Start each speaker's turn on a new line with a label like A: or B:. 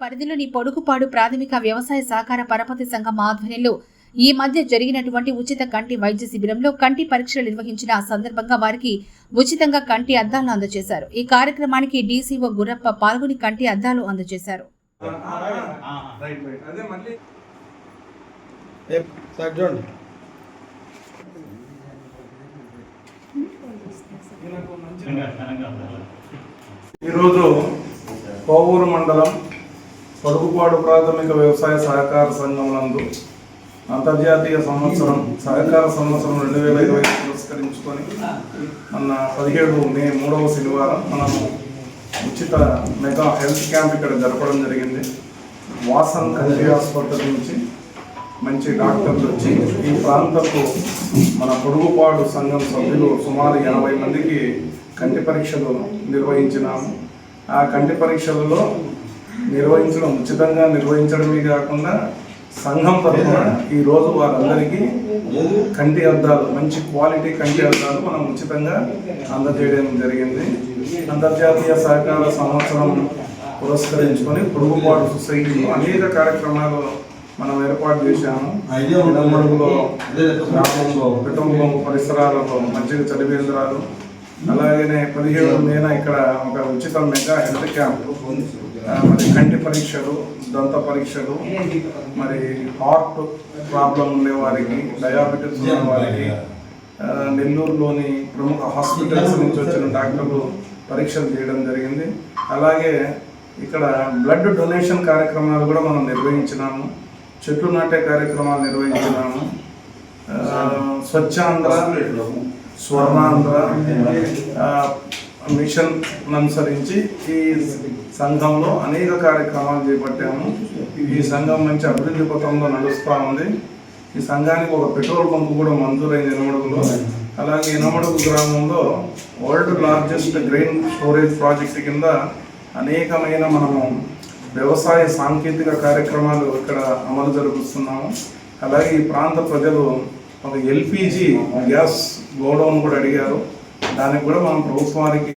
A: పరిధిలోని పొడుగుపాడు ప్రాథమిక వ్యవసాయ సహకార పరపతి సంఘం ఆధ్వర్యంలో ఈ మధ్య జరిగినటువంటి ఉచిత కంటి వైద్య శిబిరంలో కంటి పరీక్షలు నిర్వహించిన సందర్భంగా వారికి ఉచితంగా కంటి అద్దాలను అందజేశారు. ఈ కార్యక్రమానికి డీసీఓ గుర్రప్ప పాల్గొని కంటి అద్దాలు అందజేశారు.
B: ఈరోజు కోవూరు మండలం పొరుగుపాడు ప్రాథమిక వ్యవసాయ సహకార సంఘం నందు అంతర్జాతీయ సంవత్సరం సహకార సంవత్సరం రెండు వేల ఇరవై పురస్కరించుకొని మన పదిహేడు మే మూడవ శనివారం మనము ఉచిత మెగా హెల్త్ క్యాంప్ ఇక్కడ జరపడం జరిగింది. వాసన్ కంటి ఆసుపత్రి నుంచి మంచి డాక్టర్లు వచ్చి ఈ ప్రాంతపు మన పొడుగుపాడు సంఘం సభ్యులు సుమారు ఎనభై మందికి కంటి పరీక్షలు నిర్వహించినాము. ఆ కంటి పరీక్షలలో నిర్వహించడం ఉచితంగా నిర్వహించడమే కాకుండా సంఘం తరఫున ఈరోజు వారందరికీ కంటి అద్దాలు మంచి క్వాలిటీ కంటి అద్దాలు మనం ఉచితంగా అందజేయడం జరిగింది. అంతర్జాతీయ సహకార సంవత్సరం పురస్కరించుకొని పొడుగుపాడు సొసైటీలో అనేక కార్యక్రమాలు మనం ఏర్పాటు చేశాము. ఇనమడుగులో గ్రామంలో కుటుంబం పరిసరాలలో మధ్య చలివేంద్రాలు అలాగనే పదిహేడు మేన ఇక్కడ ఒక ఉచిత మెగా హెల్త్ క్యాంప్. మరి కంటి పరీక్షలు దంత పరీక్షలు మరి హార్ట్ ప్రాబ్లం ఉండే వారికి డయాబెటీస్ ఉన్న వారికి నెల్లూరులోని ప్రముఖ హాస్పిటల్స్ నుంచి వచ్చిన డాక్టర్లు పరీక్షలు చేయడం జరిగింది. అలాగే ఇక్కడ బ్లడ్ డొనేషన్ కార్యక్రమాలు కూడా మనం నిర్వహించినాము. చెట్లు నాటే కార్యక్రమాలు నిర్వహించినాము. స్వచ్ఛాంధ్ర స్వర్ణాంధ్ర మిషన్ అనుసరించి ఈ సంఘంలో అనేక కార్యక్రమాలు చేపట్టాము. ఈ సంఘం మంచి అభివృద్ధి పథంలో నడుస్తూ ఉంది. ఈ సంఘానికి ఒక పెట్రోల్ పంపు కూడా మంజూరైంది ఎనమడుగులో. అలాగే ఎనమడుగు గ్రామంలో world largest grain storage project కింద అనేకమైన మనము వ్యవసాయ సాంకేతిక కార్యక్రమాలు ఇక్కడ అమలు జరుపుతున్నాము. అలాగే ఈ ప్రాంత ప్రజలు ఒక ఎల్పిజి గ్యాస్ గోడౌన్ కూడా అడిగారు. దానికి కూడా మనం ప్రభుత్వానికి